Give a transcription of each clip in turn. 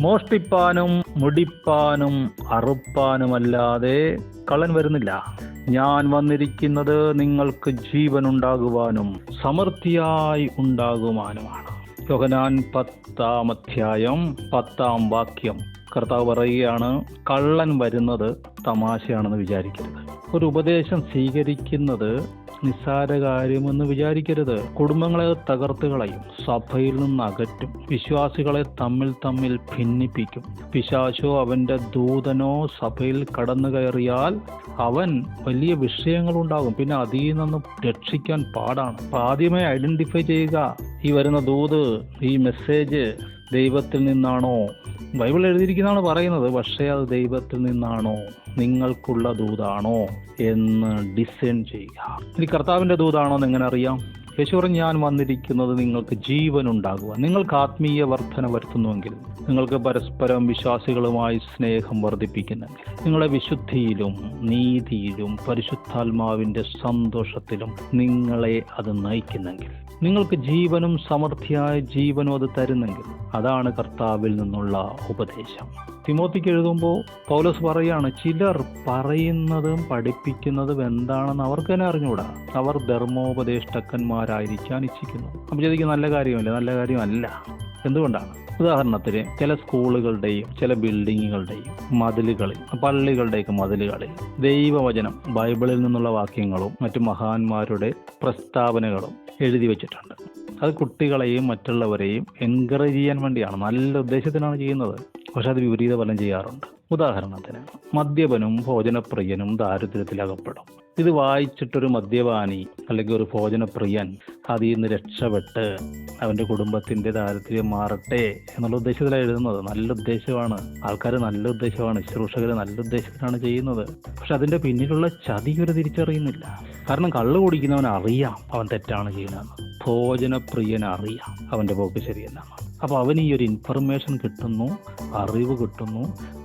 മോഷ്ടിപ്പാനും മുടിപ്പാനും അറുപ്പാനുമല്ലാതെ കളൻ വരുന്നില്ല. ഞാൻ വന്നിരിക്കുന്നത് നിങ്ങൾക്ക് ജീവൻ ഉണ്ടാകുവാനും സമൃദ്ധിയായി ഉണ്ടാകുവാനുമാണ്. യോഹനാൻ പത്താം അധ്യായം പത്താം വാക്യം കർത്താവ് പറയുകയാണ് കള്ളൻ വരുന്നത് തമാശയാണെന്ന് വിചാരിക്കരുത്. ഒരു ഉപദേശം സ്വീകരിക്കുന്നത് നിസ്സാര കാര്യമെന്ന് വിചാരിക്കരുത്. കുടുംബങ്ങളെ തകർത്ത് കളയും. സഭയിൽ നിന്ന് അകറ്റും വിശ്വാസികളെ തമ്മിൽ തമ്മിൽ ഭിന്നിപ്പിക്കും. പിശാശോ അവന്റെ ദൂതനോ സഭയിൽ കടന്നു കയറിയാൽ അവൻ വലിയ വിഷയങ്ങൾ ഉണ്ടാകും പിന്നെ അതിൽ നിന്ന് രക്ഷിക്കാൻ പാടാണ്. ആദ്യമേ ഐഡന്റിഫൈ ചെയ്യുക. ഈ വരുന്ന ദൂത് ഈ മെസ്സേജ് ദൈവത്തിൽ നിന്നാണോ? ബൈബിൾ എഴുതിയിരിക്കുന്നതാണ് പറയുന്നത് പക്ഷേ അത് ദൈവത്തിൽ നിന്നാണോ? നിങ്ങൾക്കുള്ള ദൂതാണോ? എന്ന് ഡിസൈൻ ചെയ്യുക. ഇനി കർത്താവിന്റെ ദൂതാണോ എന്ന് എങ്ങനെ അറിയാം? യേശു ഞാൻ വന്നിരിക്കുന്നത് നിങ്ങൾക്ക് ജീവൻ ഉണ്ടാകുക നിങ്ങൾക്ക് ആത്മീയ വർധന വരുത്തുന്നുവെങ്കിൽ നിങ്ങൾക്ക് പരസ്പരം വിശ്വാസികളുമായി സ്നേഹം വർദ്ധിപ്പിക്കുന്നെങ്കിൽ നിങ്ങളെ വിശുദ്ധിയിലും നീതിയിലും പരിശുദ്ധാത്മാവിന്റെ സന്തോഷത്തിലും നിങ്ങളെ അത് നയിക്കുന്നെങ്കിൽ നിങ്ങൾക്ക് ജീവനും സമൃദ്ധിയായ ജീവനും അത് തരുന്നെങ്കിൽ അതാണ് കർത്താവിൽ നിന്നുള്ള ഉപദേശം. തിമോത്തിക്ക് എഴുതുമ്പോൾ പൗലോസ് പറയാണ് ചിലർ പറയുന്നതും പഠിപ്പിക്കുന്നതും എന്താണെന്ന് അവർക്ക് തന്നെ അറിഞ്ഞുകൂടാ. അവർ ധർമ്മോപദേഷ്ടക്കന്മാരായിരിക്കാൻ ഇച്ഛിക്കുന്നു. അപ്പം ചോദിക്കും നല്ല കാര്യമല്ല? നല്ല കാര്യമല്ല. എന്തുകൊണ്ടാണ്? ഉദാഹരണത്തിന് ചില സ്കൂളുകളുടെയും ചില ബിൽഡിങ്ങുകളുടെയും മതിലുകളിൽ പള്ളികളുടെയൊക്കെ മതിലുകളിൽ ദൈവവചനം ബൈബിളിൽ നിന്നുള്ള വാക്യങ്ങളും മറ്റു മഹാന്മാരുടെ പ്രസ്താവനകളും എഴുതി വെച്ചിട്ടുണ്ട്. അത് കുട്ടികളെയും മറ്റുള്ളവരെയും എൻകറേജ് ചെയ്യാൻ വേണ്ടിയാണ്. നല്ല ഉദ്ദേശത്തിനാണ് ചെയ്യുന്നത്. പക്ഷെ അത് വിപരീത ഫലം ചെയ്യാറുണ്ട്. ഉദാഹരണത്തിന് മദ്യപനും ഭോജനപ്രിയനും ദാരിദ്ര്യത്തിലകപ്പെടും. ഇത് വായിച്ചിട്ടൊരു മദ്യപാനി അല്ലെങ്കിൽ ഒരു ഭോജനപ്രിയൻ അതിൽ നിന്ന് രക്ഷപ്പെട്ട് അവന്റെ കുടുംബത്തിന്റെ ദാരിദ്ര്യം മാറട്ടെ എന്നുള്ള ഉദ്ദേശത്തിലാണ് എഴുതുന്നത്. നല്ല ഉദ്ദേശമാണ്. ആൾക്കാർ നല്ല ഉദ്ദേശമാണ്. ശുശ്രൂഷകർ നല്ല ഉദ്ദേശത്തിലാണ് ചെയ്യുന്നത്. പക്ഷെ അതിന്റെ പിന്നിലുള്ള ചതി ഇവർ തിരിച്ചറിയുന്നില്ല. കാരണം കള്ളു കുടിക്കുന്നവൻ അറിയാം അവൻ തെറ്റാണ് ചെയ്യുന്നതെന്ന്. ഭോജനപ്രിയൻ അറിയാം അവന്റെ പോക്ക് ശരിയെന്നാണ് അപ്പോൾ അവന് ഈ ഒരു ഇൻഫർമേഷൻ കിട്ടുന്നു അറിവ് കിട്ടുന്നു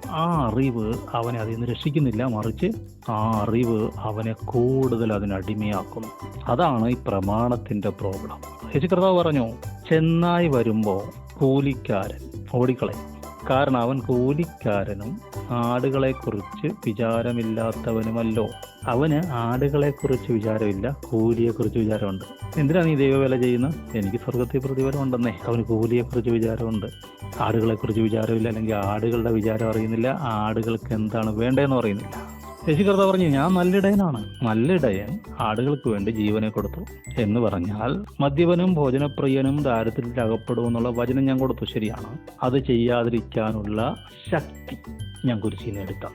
ആ അറിവ് അവനെ അതിൽ നിന്ന് രക്ഷിക്കുന്നില്ല. മറിച്ച് ആ അറിവ് അവനെ കൂടുതൽ അതിനടിമയാക്കുന്നു അതാണ് ഈ പ്രമാണത്തിന്റെ പ്രോബ്ലം. യേശു കർത്താവ് പറഞ്ഞു ചെന്നായി വരുമ്പോൾ കൂലിക്കാരൻ ഓടിക്കളയും. കാരണം അവൻ കൂലിക്കാരനും ആടുകളെക്കുറിച്ച് വിചാരമില്ലാത്തവനുമല്ലോ. അവന് ആടുകളെക്കുറിച്ച് വിചാരമില്ല കൂലിയെക്കുറിച്ച് വിചാരമുണ്ട്. എന്തിനാണ് ഈ ദൈവവേല ചെയ്യുന്നത്? എനിക്ക് സ്വർഗത്തിൽ പ്രതിഫലം ഉണ്ടെന്നേ അവന് കൂലിയെക്കുറിച്ച് വിചാരമുണ്ട്. ആടുകളെക്കുറിച്ച് വിചാരമില്ല അല്ലെങ്കിൽ ആടുകളുടെ വിചാരം അറിയുന്നില്ല. ആടുകൾക്ക് എന്താണ് വേണ്ടതെന്ന് പറയുന്നില്ല. യേശു കർത്താവ് പറഞ്ഞു ഞാൻ നല്ല ഇടയനാണ് നല്ല ഇടയൻ ആടുകൾക്ക് വേണ്ടി ജീവനെ കൊടുത്തു എന്ന് പറഞ്ഞാൽ മദ്യപനും ഭോജനപ്രിയനും ദാരിദ്ര്യത്തിൽ അകപ്പെടുമെന്നുള്ള വചനം ഞാൻ കൊടുത്തു. ശരിയാണ്. അത് ചെയ്യാതിരിക്കാനുള്ള ശക്തി ഞാൻ കുരിശിൽ എടുത്തു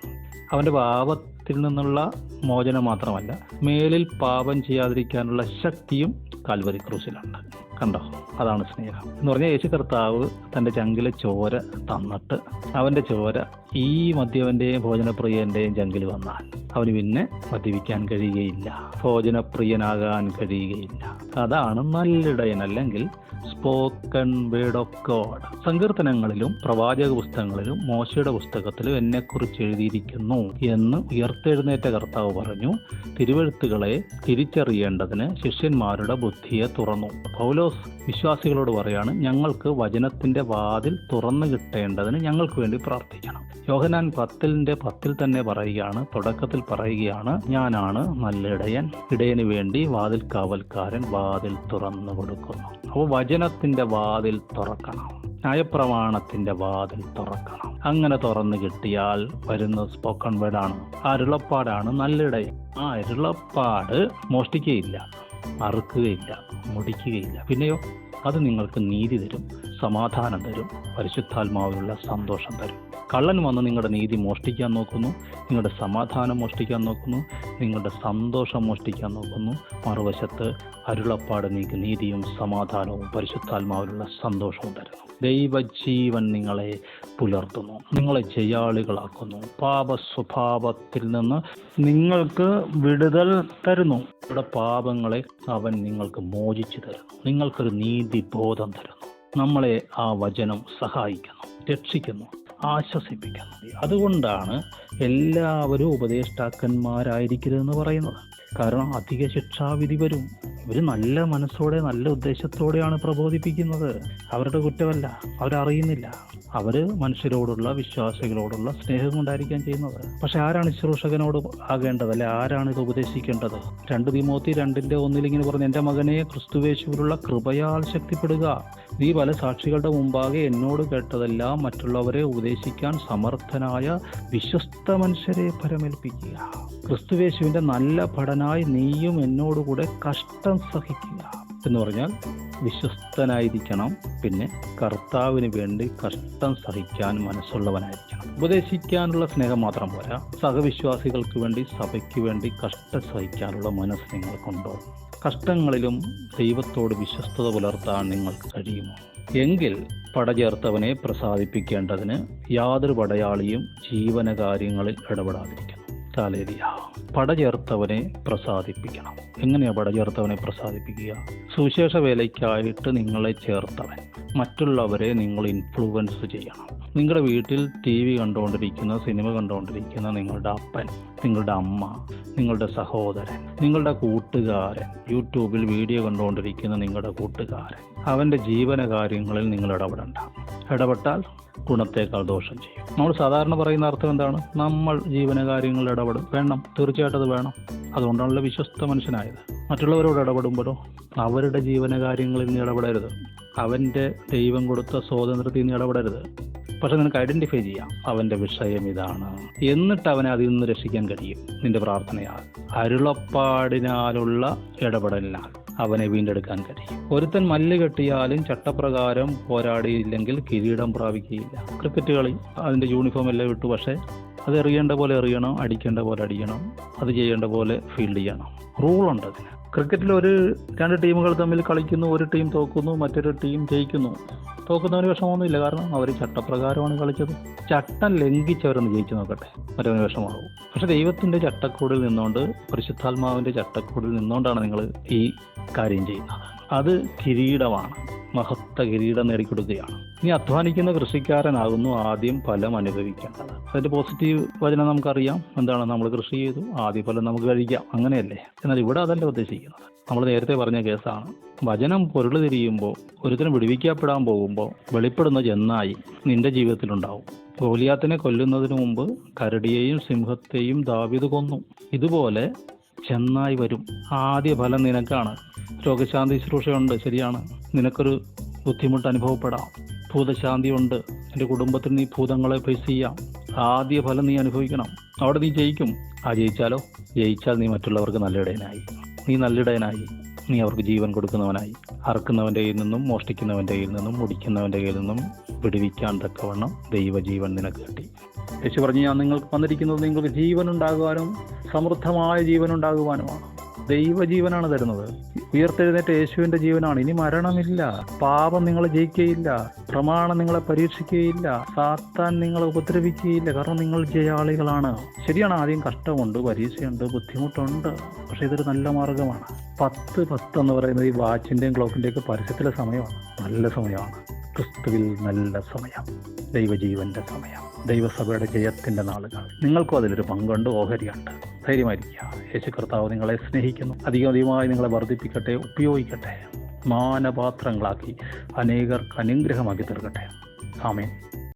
അവന്റെ പാപത്തിൽ നിന്നുള്ള മോചനം മാത്രമല്ല മേലിൽ പാപം ചെയ്യാതിരിക്കാനുള്ള ശക്തിയും കാൽവരി ക്രൂസിലുണ്ട്. കണ്ടോ? അതാണ് സ്നേഹം. എന്ന് പറഞ്ഞാൽ യേശു കർത്താവ് തന്റെ ചങ്കിലെ ചോര തന്നിട്ട് അവന്റെ ചോര ഈ മദ്യവന്റെയും ഭോജനപ്രിയന്റെയും ചങ്കിൽ വന്നാൽ അവന് പിന്നെ മദ്യപിക്കാൻ കഴിയുകയില്ല. ഭോജനപ്രിയനാകാൻ കഴിയുകയില്ല. അതാണ് നല്ലിടയൻ അല്ലെങ്കിൽ സ്പോക്കൺ വേർഡ് ഓഫ് ഗോഡ് സങ്കീർത്തനങ്ങളിലും പ്രവാചക പുസ്തകങ്ങളിലും മോശയുടെ പുസ്തകത്തിലും എന്നെക്കുറിച്ച് എഴുതിയിരിക്കുന്നു എന്ന് ഉയർത്തെഴുന്നേറ്റ കർത്താവ് പറഞ്ഞു. തിരുവഴുത്തുകളെ തിരിച്ചറിയേണ്ടതിന് ശിഷ്യന്മാരുടെ ബുദ്ധിയെ തുറന്നു. പൗലോസ് വിശ്വാസികളോട് പറയാണ് ഞങ്ങൾക്ക് വചനത്തിന്റെ വാതിൽ തുറന്നു കിട്ടേണ്ടതിന് ഞങ്ങൾക്ക് വേണ്ടി പ്രാർത്ഥിക്കണം. യോഹനാൻ പത്തിലിന്റെ പത്തിൽ തന്നെ പറയുകയാണ് തുടക്കത്തിൽ പറയുകയാണ് ഞാനാണ് നല്ല ഇടയൻ ഇടയന് വേണ്ടി വാതിൽ കാവൽക്കാരൻ വാതിൽ തുറന്നു കൊടുക്കുന്നു. അപ്പോൾ വചനത്തിന്റെ വാതിൽ തുറക്കണം ന്യായപ്രമാണത്തിന്റെ വാതിൽ തുറക്കണം. അങ്ങനെ തുറന്നു കിട്ടിയാൽ വരുന്ന സ്പോക്കൺ വേർഡാണ് അരുളപ്പാടാണ് നല്ലിടയൻ. ആ അരുളപ്പാട് മോഷ്ടിക്കുകയില്ല അറുക്കുകയില്ല മുടിക്കുകയില്ല. പിന്നെയോ അത് നിങ്ങൾക്ക് നീതി തരും സമാധാനം തരും പരിശുദ്ധാത്മാവിലുള്ള സന്തോഷം തരും. കള്ളൻ വന്ന് നിങ്ങളുടെ നീതി മോഷ്ടിക്കാൻ നോക്കുന്നു നിങ്ങളുടെ സമാധാനം മോഷ്ടിക്കാൻ നോക്കുന്നു നിങ്ങളുടെ സന്തോഷം മോഷ്ടിക്കാൻ നോക്കുന്നു. മറുവശത്ത് അരുളപ്പാട് നീക്ക് നീതിയും സമാധാനവും പരിശുദ്ധാത്മാവിലുള്ള സന്തോഷവും തരുന്നു. ദൈവജീവൻ നിങ്ങളെ പുലർത്തുന്നു നിങ്ങളെ ജയാളികളാക്കുന്നു. പാപ സ്വഭാവത്തിൽ നിന്ന് നിങ്ങൾക്ക് വിടുതൽ തരുന്നു. ഇവിടെ പാപങ്ങളെ അവൻ നിങ്ങൾക്ക് മോചിച്ചു തരുന്നു. നിങ്ങൾക്കൊരു നീതിബോധം തരുന്നു. നമ്മളെ ആ വചനം സഹായിക്കുന്നു രക്ഷിക്കുന്നു. ആശ്വസിപ്പിക്കുന്നു അതുകൊണ്ടാണ് എല്ലാവരും ഉപദേഷ്ടാക്കന്മാരായിരിക്കരുതെന്ന് പറയുന്നത്. കാരണം അധിക ശിക്ഷാവിധി വരും. ഇവർ നല്ല മനസ്സോടെ നല്ല ഉദ്ദേശത്തോടെയാണ് പ്രബോധിപ്പിക്കുന്നത്. അവരുടെ കുറ്റമല്ല അവരറിയുന്നില്ല. അവർ മനുഷ്യരോടുള്ള വിശ്വാസികളോടുള്ള സ്നേഹം കൊണ്ടായിരിക്കാൻ ചെയ്യുന്നത്. പക്ഷെ ആരാണ് ശുശ്രൂഷകനോട് ആകേണ്ടത്? അല്ലെ ആരാണ് ഇത് ഉപദേശിക്കേണ്ടത്? രണ്ട് തിമോത്തി രണ്ടിന്റെ ഒന്നിൽ ഇങ്ങനെ പറഞ്ഞു എന്റെ മകനെ ക്രിസ്തുവേശുവിലുള്ള കൃപയാൽ ശക്തിപ്പെടുക. നീ പല സാക്ഷികളുടെ മുമ്പാകെ എന്നോട് കേട്ടതെല്ലാം മറ്റുള്ളവരെ ഉപദേശിക്കാൻ സമർത്ഥനായ വിശ്വസ്ത മനുഷ്യരെ പരമേൽപ്പിക്കുക ക്രിസ്തുവേശുവിന്റെ നല്ല ഭടനായി നീയും എന്നോടുകൂടെ കഷ്ടം സഹിക്കുക. എന്ന് പറഞ്ഞാൽ വിശ്വസ്തനായിരിക്കണം പിന്നെ കർത്താവിന് വേണ്ടി കഷ്ടം സഹിക്കാൻ മനസ്സുള്ളവനായിരിക്കണം. ഉപദേശിക്കാനുള്ള സ്നേഹം മാത്രം പോരാ. സഹവിശ്വാസികൾക്ക് വേണ്ടി സഭയ്ക്ക് വേണ്ടി കഷ്ടം സഹിക്കാനുള്ള മനസ്സ് നിങ്ങൾക്കുണ്ടോ? കഷ്ടങ്ങളിലും ദൈവത്തോട് വിശ്വസ്തത പുലർത്താൻ നിങ്ങൾക്ക് കഴിയുമോ? എങ്കിൽ പടചേർത്തവനെ പ്രസാദിപ്പിക്കേണ്ടതിന് യാതൊരു പടയാളിയും ജീവനകാര്യങ്ങളിൽ ഇടപെടാതിരിക്കുന്നു പട ചേർത്തവനെ പ്രസാദിപ്പിക്കണം. എങ്ങനെയാ പടചേർത്തവനെ പ്രസാദിപ്പിക്കുക? സുവിശേഷ വേലയ്ക്കായിട്ട് നിങ്ങളെ ചേർത്തവൻ. മറ്റുള്ളവരെ നിങ്ങൾ ഇൻഫ്ലുവൻസ് ചെയ്യണം. നിങ്ങളുടെ വീട്ടിൽ ടി വി കണ്ടുകൊണ്ടിരിക്കുന്ന സിനിമ കണ്ടുകൊണ്ടിരിക്കുന്ന നിങ്ങളുടെ അപ്പൻ നിങ്ങളുടെ അമ്മ നിങ്ങളുടെ സഹോദരൻ നിങ്ങളുടെ കൂട്ടുകാരൻ യൂട്യൂബിൽ വീഡിയോ കണ്ടുകൊണ്ടിരിക്കുന്ന നിങ്ങളുടെ കൂട്ടുകാരൻ അവന്റെ ജീവന കാര്യങ്ങളിൽ നിങ്ങൾ ഇടപെടണ്ട. ഇടപെട്ടാൽ ഗുണത്തേക്കാൾ ദോഷം ചെയ്യും. നമ്മൾ സാധാരണ പറയുന്ന അർത്ഥം എന്താണ്? നമ്മൾ ജീവനകാര്യങ്ങളിൽ ഇടപെടും. വേണം. തീർച്ചയായിട്ടും അത് വേണം. അതുകൊണ്ടാണല്ലോ വിശ്വസ്ത മനുഷ്യനായത്. മറ്റുള്ളവരോട് ഇടപെടുമ്പോഴോ അവരുടെ ജീവനകാര്യങ്ങളിൽ ഇടപെടരുത്. അവന്റെ ദൈവം കൊടുത്ത സ്വാതന്ത്ര്യത്തിൽ നീ ഇടപെടരുത്. പക്ഷെ നിനക്ക് ഐഡന്റിഫൈ ചെയ്യാം അവന്റെ വിഷയം ഇതാണ്. എന്നിട്ട് അവനെ അതിൽ നിന്ന് രക്ഷിക്കാൻ കഴിയും. നിന്റെ പ്രാർത്ഥനയാൽ അരുളപ്പാടിനാലുള്ള ഇടപെടലിനാൽ അവനെ വീണ്ടെടുക്കാൻ കഴിയും. ഒരുത്തൻ മല്ല് കെട്ടിയാലും ചട്ടപ്രകാരം പോരാടിയില്ലെങ്കിൽ കിരീടം പ്രാപിക്കുകയില്ല. ക്രിക്കറ്റ് കളി അതിന്റെ യൂണിഫോം എല്ലാം ഇട്ടു പക്ഷേ അത് എറിയേണ്ട പോലെ എറിയണം അടിക്കേണ്ട പോലെ അടിക്കണം അത് ചെയ്യേണ്ട പോലെ ഫീൽഡ് ചെയ്യണം. റൂളുണ്ട് അതിന്. ക്രിക്കറ്റിൽ ഒരു രണ്ട് ടീമുകൾ തമ്മിൽ കളിക്കുന്നു ഒരു ടീം തോക്കുന്നു മറ്റൊരു ടീം ജയിക്കുന്നു. തോക്കുന്നവന് വിഷമമൊന്നുമില്ല കാരണം അവർ ചട്ടപ്രകാരമാണ് കളിച്ചത്. ചട്ടം ലംഘിച്ചവരൊന്ന് ജയിച്ചു നോക്കട്ടെ മറ്റവന് വിഷമാകും പക്ഷെ ദൈവത്തിന്റെ ചട്ടക്കൂടിൽ നിന്നുകൊണ്ട് പരിശുദ്ധാത്മാവിന്റെ ചട്ടക്കൂടിൽ നിന്നുകൊണ്ടാണ് നിങ്ങൾ ഈ കാര്യം ചെയ്യുന്നത്. അത് കിരീടമാണ്. മഹത്ത കിരീടം നേടിക്കൊടുക്കുകയാണ്. ഇനി അധ്വാനിക്കുന്ന കൃഷിക്കാരനാകുന്നു ആദ്യം ഫലം അനുഭവിക്കേണ്ടത്. അതിന്റെ പോസിറ്റീവ് വചനം നമുക്കറിയാം. എന്താണ്? നമ്മൾ കൃഷി ചെയ്തു ആദ്യ ഫലം നമുക്ക് കഴിക്കാം. അങ്ങനെയല്ലേ? എന്നാൽ ഇവിടെ അതല്ല ഉദ്ദേശിക്കുന്നത്. നമ്മൾ നേരത്തെ പറഞ്ഞ കേസാണ്. വചനം പൊരുൾ തിരിയുമ്പോൾ ഒരുത്തരം വിടുവിക്കപ്പെടാൻ പോകുമ്പോൾ വെളിപ്പെടുന്ന ചെന്നായി നിന്റെ ജീവിതത്തിലുണ്ടാവും. ഗോലിയാത്തിനെ കൊല്ലുന്നതിന് മുമ്പ് കരടിയെയും സിംഹത്തെയും ദാവിത് കൊന്നു. ഇതുപോലെ ചെന്നായി വരും. ആദ്യ ഫലം നിനക്കാണ്. രോഗശാന്തി ശുശ്രൂഷയുണ്ട് ശരിയാണ്. നിനക്കൊരു ബുദ്ധിമുട്ട് അനുഭവപ്പെടാം. ഭൂതശാന്തി ഉണ്ട് നിന്റെ കുടുംബത്തിൽ നീ ഭൂതങ്ങളെ ഫേസ് ചെയ്യാം. ആദ്യ ഫലം നീ അനുഭവിക്കണം. അവിടെ നീ ജയിക്കും. ആ ജയിച്ചാലോ? ജയിച്ചാൽ നീ മറ്റുള്ളവർക്ക് നല്ലിടയനായി. നീ നല്ലിടയനായി. നീ അവർക്ക് ജീവൻ കൊടുക്കുന്നവനായി. അറുക്കുന്നവന്റെ കയ്യിൽ നിന്നും മോഷ്ടിക്കുന്നവന്റെ കയ്യിൽ നിന്നും മുടിക്കുന്നവന്റെ കയ്യിൽ നിന്നും വിടുവിക്കാൻ തക്കവണ്ണം ദൈവജീവൻ നിനക്ക് കിട്ടി. യേശു പറഞ്ഞു ഞാൻ നിങ്ങൾക്ക് വന്നിരിക്കുന്നത് നിങ്ങൾക്ക് ജീവൻ ഉണ്ടാകുവാനും സമൃദ്ധമായ ജീവൻ ഉണ്ടാകുവാനുമാണ് ദൈവജീവനാണ് തരുന്നത്. ഉയർത്തെഴുന്നേറ്റ യേശുവിന്റെ ജീവനാണ്. ഇനി മരണമില്ല. പാപം നിങ്ങളെ ജയിക്കുകയില്ല. പ്രമാണം നിങ്ങളെ പരീക്ഷിക്കുകയില്ല. സാത്താൻ നിങ്ങളെ ഉപദ്രവിക്കുകയില്ല. കാരണം നിങ്ങൾ ജയാളികളാണ്. ശരിയാണ് ആദ്യം കഷ്ടമുണ്ട് പരീക്ഷയുണ്ട് ബുദ്ധിമുട്ടുണ്ട്. പക്ഷെ ഇതൊരു നല്ല മാർഗമാണ്. പത്ത് പത്ത് എന്ന് പറയുന്നത് ഈ വാച്ചിന്റെയും ക്ലോക്കിന്റെയും ഒക്കെ പരസ്യത്തിലെ സമയമാണ്. നല്ല സമയമാണ്. ക്രിസ്തുവിൽ നല്ല സമയം ദൈവജീവന്റെ സമയം ദൈവസഭയുടെ ജയത്തിന്റെ നാളുകൾ. നിങ്ങൾക്കും അതിലൊരു പങ്കുണ്ട് ഓഹരിയുണ്ട്. ധൈര്യമായിരിക്കുക. യേശു കർത്താവ് നിങ്ങളെ സ്നേഹിക്കുന്നു. അധികം അധികമായി നിങ്ങളെ വർദ്ധിപ്പിക്കട്ടെ ഉപയോഗിക്കട്ടെ. മാനപാത്രങ്ങളാക്കി അനേകർക്ക് അനുഗ്രഹമാക്കി തീർക്കട്ടെ. ആമേൻ.